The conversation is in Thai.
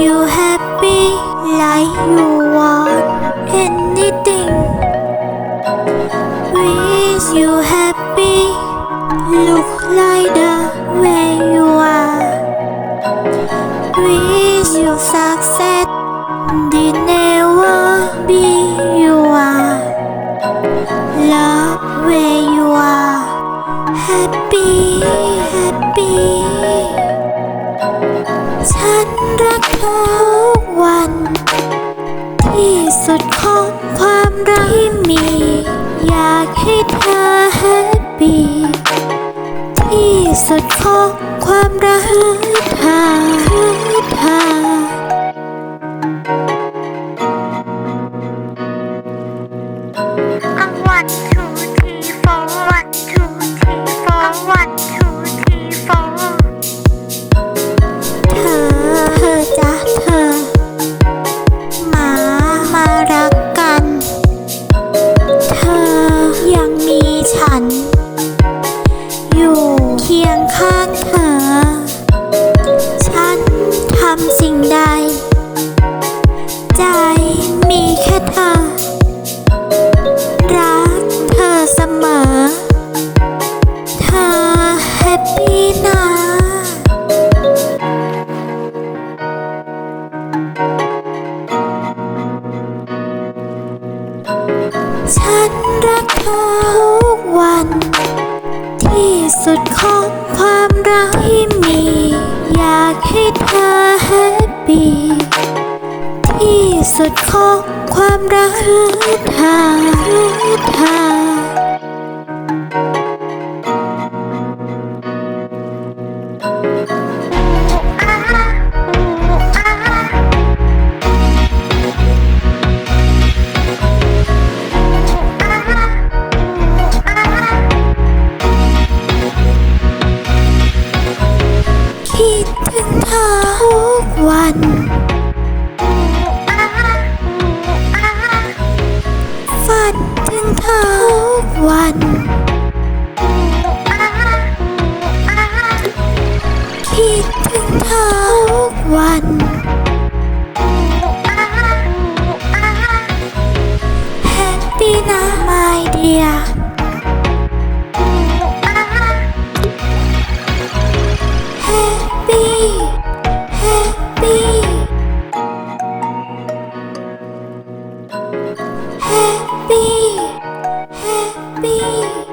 You happy like you want anything. Wish you happy? Look like the way you are. Wish you success สุดของความรักที่มี อยากให้เธอแฮปปี้ที่สุดของความรักคือเธอคือเธอ A one, two, three, นะฉันรักเธอทุกวัน ที่สุดของความรักที่มี อยากให้เธอแฮปปี้ที่สุดของความรักคือเธอ นถึงเธอทุกวันคิดถึงเธอทุกวัน happy.